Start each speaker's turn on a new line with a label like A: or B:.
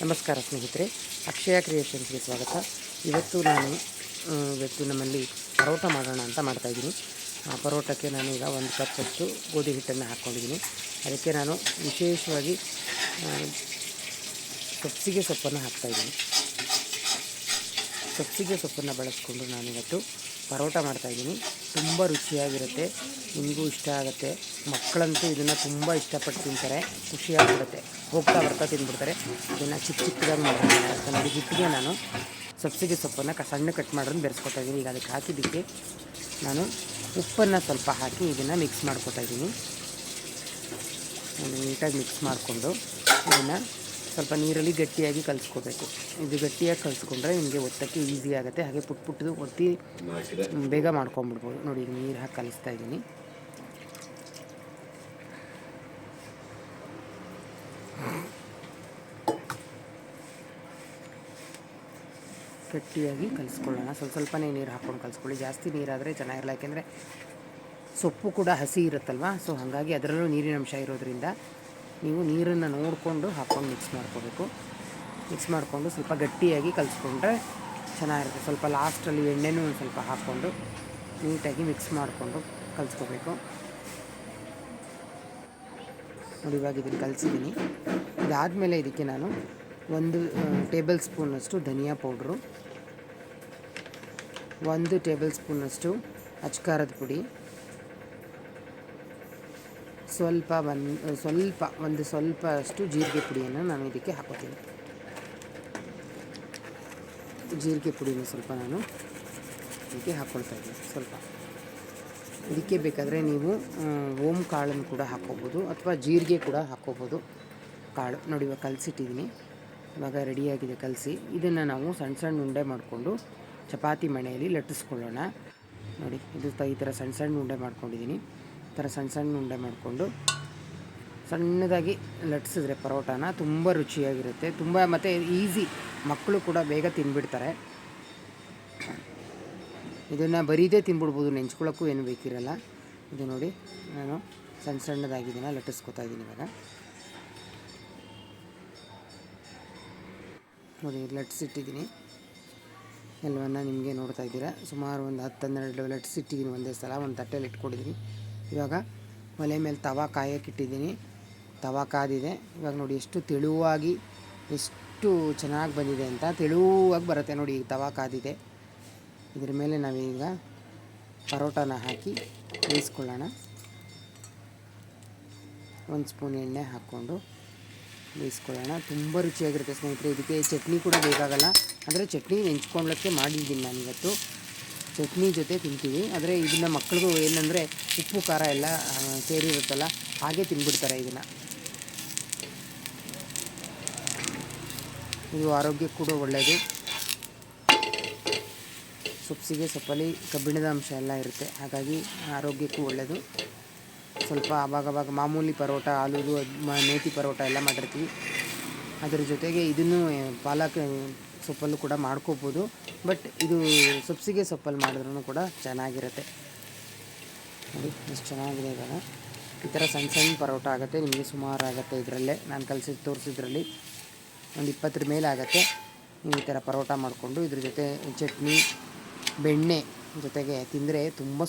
A: ನಮಸ್ಕಾರ ಸ್ನೇಹಿತರೆ. ಅಕ್ಷಯ ಕ್ರಿಯೇಷನ್ಸ್ಗೆ ಸ್ವಾಗತ. ಇವತ್ತು ನಾನು ಇವತ್ತು ನಮ್ಮಲ್ಲಿ ಪರೋಟ ಮಾಡೋಣ ಅಂತ ಮಾಡ್ತಾಯಿದ್ದೀನಿ ಆ, ಪರೋಟಕ್ಕೆ ನಾನೀಗ ಒಂದು ಕಪ್ಪಷ್ಟು ಗೋಧಿ ಹಿಟ್ಟನ್ನು ಹಾಕ್ಕೊಂಡಿದ್ದೀನಿ. ಅದಕ್ಕೆ ನಾನು ವಿಶೇಷವಾಗಿ ಸೊಪ್ಸಿಗೆ ಸೊಪ್ಪನ್ನು ಹಾಕ್ತಾಯಿದ್ದೀನಿ ಸಬ್ಸಿಗೆ ಸೊಪ್ಪನ್ನು ಬಳಸ್ಕೊಂಡು ನಾನಿವತ್ತು ಪರೋಟ ಮಾಡ್ತಾಯಿದ್ದೀನಿ ತುಂಬ ರುಚಿಯಾಗಿರುತ್ತೆ. ನಿಮಗೂ ಇಷ್ಟ ಆಗುತ್ತೆ. ಮಕ್ಕಳಂತೂ ಇದನ್ನು ತುಂಬ ಇಷ್ಟಪಟ್ಟು ತಿಂತಾರೆ. ಖುಷಿಯಾಗಿರುತ್ತೆ ಹೋಗ್ತಾ ಬರ್ತಾ ತಿಂದ್ಬಿಡ್ತಾರೆ. ಇದನ್ನು ಚಿಕ್ಕ ಚಿಕ್ಕದಾಗಿ ಮಾಡ್ತೀನಿ. ಹಿಟ್ಟಿಗೆ ನಾನು. ಸಬ್ಸಿಗೆ ಸೊಪ್ಪನ್ನು ಸಣ್ಣ ಕಟ್ ಮಾಡೋದನ್ನು ಬೆರೆಸ್ಕೊತಾ ಇದ್ದೀನಿ. ಈಗ ಅದಕ್ಕೆ ಹಾಕಿದ್ದಕ್ಕೆ ನಾನು ಉಪ್ಪನ್ನು ಸ್ವಲ್ಪ ಹಾಕಿ ಇದನ್ನು ಮಿಕ್ಸ್ ಮಾಡ್ಕೊತಾ ಇದ್ದೀನಿ. ನೀಟಾಗಿ ಮಿಕ್ಸ್ ಮಾಡಿಕೊಂಡು ಇದನ್ನು ಸ್ವಲ್ಪ ನೀರಲ್ಲಿ ಗಟ್ಟಿಯಾಗಿ ಕಲಿಸ್ಕೋಬೇಕು. ಇದು ಗಟ್ಟಿಯಾಗಿ ಕಲಿಸ್ಕೊಂಡ್ರೆ ನಿಮಗೆ ಒತ್ತಕ್ಕೆ ಈಸಿ ಆಗುತ್ತೆ. ಹಾಗೆ ಪುಟ್ ಪುಟ್ಟದು ಒತ್ತಿ ಬೇಗ ಮಾಡ್ಕೊಂಬಿಡ್ಬೋದು. ನೋಡಿ ಈಗ ನೀರು ಹಾಕಿ ಕಲಿಸ್ತಾ ಇದ್ದೀನಿ. ಗಟ್ಟಿಯಾಗಿ ಕಲಿಸ್ಕೊಳ್ಳೋಣ. ಸ್ವಲ್ಪ ಸ್ವಲ್ಪನೇ ನೀರು ಹಾಕ್ಕೊಂಡು ಕಲಿಸ್ಕೊಳ್ಳಿ. ಜಾಸ್ತಿ ನೀರಾದರೆ ಚೆನ್ನಾಗಿರಲ್ಲ. ಯಾಕೆಂದರೆ ಸೊಪ್ಪು ಕೂಡ ಹಸಿ ಇರುತ್ತಲ್ವ? ಸೊ ಹಾಗಾಗಿ ಅದರಲ್ಲೂ ನೀರಿನ ಅಂಶ ಇರೋದ್ರಿಂದ ನೀವು ನೀರನ್ನು ನೋಡಿಕೊಂಡು ಹಾಕ್ಕೊಂಡು ಮಿಕ್ಸ್ ಮಾಡ್ಕೋಬೇಕು. ಮಿಕ್ಸ್ ಮಾಡಿಕೊಂಡು ಸ್ವಲ್ಪ ಗಟ್ಟಿಯಾಗಿ ಕಲಿಸ್ಕೊಂಡ್ರೆ ಚೆನ್ನಾಗಿರುತ್ತೆ. ಸ್ವಲ್ಪ ಲಾಸ್ಟಲ್ಲಿ ಎಣ್ಣೆನೂ ಒಂದು ಸ್ವಲ್ಪ ಹಾಕ್ಕೊಂಡು ನೀಟಾಗಿ ಮಿಕ್ಸ್ ಮಾಡಿಕೊಂಡು ಕಲಿಸ್ಕೋಬೇಕು. ನೋಡಿ ಇವಾಗ ಇದನ್ನು ಕಲಿಸಿದ್ದೀನಿ ಇದಾದಮೇಲೆ ಇದಕ್ಕೆ ನಾನು ಒಂದು ಟೇಬಲ್ ಸ್ಪೂನಷ್ಟು ಧನಿಯಾ ಪೌಡ್ರು ಒಂದು ಟೇಬಲ್ ಸ್ಪೂನಷ್ಟು ಅಚ್ಕಾರದ ಪುಡಿ ಸ್ವಲ್ಪ ಒಂದು ಸ್ವಲ್ಪ ಒಂದು ಸ್ವಲ್ಪ ಅಷ್ಟು ಜೀರಿಗೆ ಪುಡಿಯನ್ನು ನಾನು ಇದಕ್ಕೆ ಹಾಕೋತೀನಿ. ಜೀರಿಗೆ ಪುಡಿನ ಸ್ವಲ್ಪ ನಾನು ಇದಕ್ಕೆ ಹಾಕ್ಕೊಳ್ತಾ ಇದ್ದೀನಿ, ಸ್ವಲ್ಪ. ಇದಕ್ಕೆ ಬೇಕಾದರೆ ನೀವು ಓಮ್ ಕಾಳನ್ನು ಕೂಡ ಹಾಕ್ಕೋಬೋದು ಅಥವಾ ಜೀರಿಗೆ ಕೂಡ ಹಾಕ್ಕೋಬೋದು ಕಾಳು, ನೋಡಿ ಇವಾಗ ಕಲಸಿಟ್ಟಿದ್ದೀನಿ. ಇವಾಗ ರೆಡಿಯಾಗಿದೆ ಕಲಸಿ. ಇದನ್ನು ನಾವು ಸಣ್ಣ ಸಣ್ಣ ಉಂಡೆ ಮಾಡಿಕೊಂಡು ಚಪಾತಿ ಮಣೆಯಲ್ಲಿ ಲಟ್ಟಿಸ್ಕೊಳ್ಳೋಣ. ನೋಡಿ, ಇದು ಈ ಥರ ಸಣ್ಣ ಸಣ್ಣ ಉಂಡೆ ಮಾಡ್ಕೊಂಡಿದ್ದೀನಿ. ಥರ ಸಣ್ಣ ಸಣ್ಣ ಉಂಡೆ ಮಾಡಿಕೊಂಡು ಸಣ್ಣದಾಗಿ ಲಟ್ಸಿದ್ರೆ ಪರೋಟಾನ ತುಂಬ ರುಚಿಯಾಗಿರುತ್ತೆ. ತುಂಬ ಮತ್ತು ಈಸಿ. ಮಕ್ಕಳು ಕೂಡ ಬೇಗ ತಿನ್ಬಿಡ್ತಾರೆ. ಇದನ್ನು ಬರೀದೇ ತಿನ್ಬಿಡ್ಬೋದು ನೆಂಚ್ಕೊಳ್ಳೋಕ್ಕೂ ಏನು ಬೇಕಿರಲ್ಲ. ಇದು ನೋಡಿ, ನಾನು ಸಣ್ಣ ಸಣ್ಣದಾಗಿ ಇದನ್ನು ಲಟ್ಟಿಸ್ಕೊತಾ ಇದ್ದೀನಿ ಇವಾಗ. ನೋಡಿ, ಲಟ್ಸಿಟ್ಟಿದ್ದೀನಿ. ಎಲ್ಲವನ್ನ ನಿಮಗೆ ನೋಡ್ತಾ ಇದ್ದೀರಾ. ಸುಮಾರು ಒಂದು ಹತ್ತು ಹನ್ನೆರಡು ಲಟ್ಸಿಟ್ಟಿದ್ದೀನಿ ಒಂದೇ ಸಲ, ಒಂದು ತಟ್ಟೆಲಿ ಇಟ್ಕೊಂಡಿದ್ದೀನಿ. ಇವಾಗ ಒಲೆ ಮೇಲೆ ತವಾ ಕಾಯೋಕ್ಕಿಟ್ಟಿದ್ದೀನಿ ತವಾ ಕಾದಿದೆ. ಇವಾಗ ನೋಡಿ ಎಷ್ಟು ತೆಳುವಾಗಿ, ಎಷ್ಟು ಚೆನ್ನಾಗಿ ಬಂದಿದೆ ಅಂತ ತೆಳುವಾಗಿ ಬರುತ್ತೆ ನೋಡಿ ಈಗ ತವಾ ಕಾದಿದೆ. ಇದ್ರ ಮೇಲೆ ನಾವೀಗ ಪರೋಟಾನ ಹಾಕಿ ಬೇಯಿಸ್ಕೊಳ್ಳೋಣ. ಒಂದು ಸ್ಪೂನ್ ಎಣ್ಣೆ ಹಾಕ್ಕೊಂಡು ಬೇಯಿಸ್ಕೊಳ್ಳೋಣ. ತುಂಬ ರುಚಿಯಾಗಿರುತ್ತೆ ಸ್ನೇಹಿತರೆ. ಇದಕ್ಕೆ ಚಟ್ನಿ ಕೂಡ ಬೇಕಾಗಲ್ಲ. ಅಂದರೆ ಚಟ್ನಿ ನೆಂಚ್ಕೊಳ್ಳೋಕ್ಕೆ ಮಾಡಿದ್ದೀನಿ ನಾನು ಇವತ್ತು ಚಟ್ನಿ ಜೊತೆ ತಿಂತೀವಿ. ಆದರೆ ಇದನ್ನು ಮಕ್ಕಳಿಗೂ ಏನಂದರೆ ಉಪ್ಪು, ಖಾರ ಎಲ್ಲ ಸೇರಿರುತ್ತಲ್ಲ ಹಾಗೆ ತಿಂದ್ಬಿಡ್ತಾರೆ ಇದನ್ನು. ಇದು ಆರೋಗ್ಯಕ್ಕೆ ಕೂಡ ಒಳ್ಳೆಯದು ಸೊಪ್ಸಿಗೆ, ಸೊಪ್ಪಲ್ಲಿ ಕಬ್ಬಿಣದ ಅಂಶ ಎಲ್ಲ ಇರುತ್ತೆ. ಹಾಗಾಗಿ ಆರೋಗ್ಯಕ್ಕೂ ಒಳ್ಳೆಯದು ಸ್ವಲ್ಪ ಆವಾಗವಾಗ ಮಾಮೂಲಿ ಪರೋಟ, ಆಲೂದು ಮೇತಿ ಪರೋಟ ಎಲ್ಲ ಮಾಡಿರ್ತೀವಿ. ಅದರ ಜೊತೆಗೆ ಇದನ್ನು ಪಾಲಕ್ ಸೊಪ್ಪಲ್ಲೂ ಕೂಡ ಮಾಡ್ಕೋಬೋದು. ಬಟ್ ಇದು ಸೊಪ್ಸಿಗೆ ಸೊಪ್ಪಲ್ಲಿ ಮಾಡಿದ್ರೂ ಕೂಡ ಚೆನ್ನಾಗಿರುತ್ತೆ. ನೋಡಿ, ಎಷ್ಟು ಚೆನ್ನಾಗಿದೆ ಇವಾಗ ಈ ಥರ ಸಣ್ಣ ಸಣ್ಣ ಪರೋಟ ಆಗುತ್ತೆ. ನಿಮಗೆ ಸುಮಾರು ಆಗುತ್ತೆ ಇದರಲ್ಲೇ. ನಾನು ಕಲಿಸಿ ತೋರಿಸಿದ್ರಲ್ಲಿ ಒಂದು ಇಪ್ಪತ್ತರ ಮೇಲೆ ಆಗುತ್ತೆ. ನೀವು ಈ ಥರ ಪರೋಟ ಮಾಡಿಕೊಂಡು ಇದ್ರ ಜೊತೆ ಚಟ್ನಿ, ಬೆಣ್ಣೆ ಜೊತೆಗೆ ತಿಂದರೆ ತುಂಬ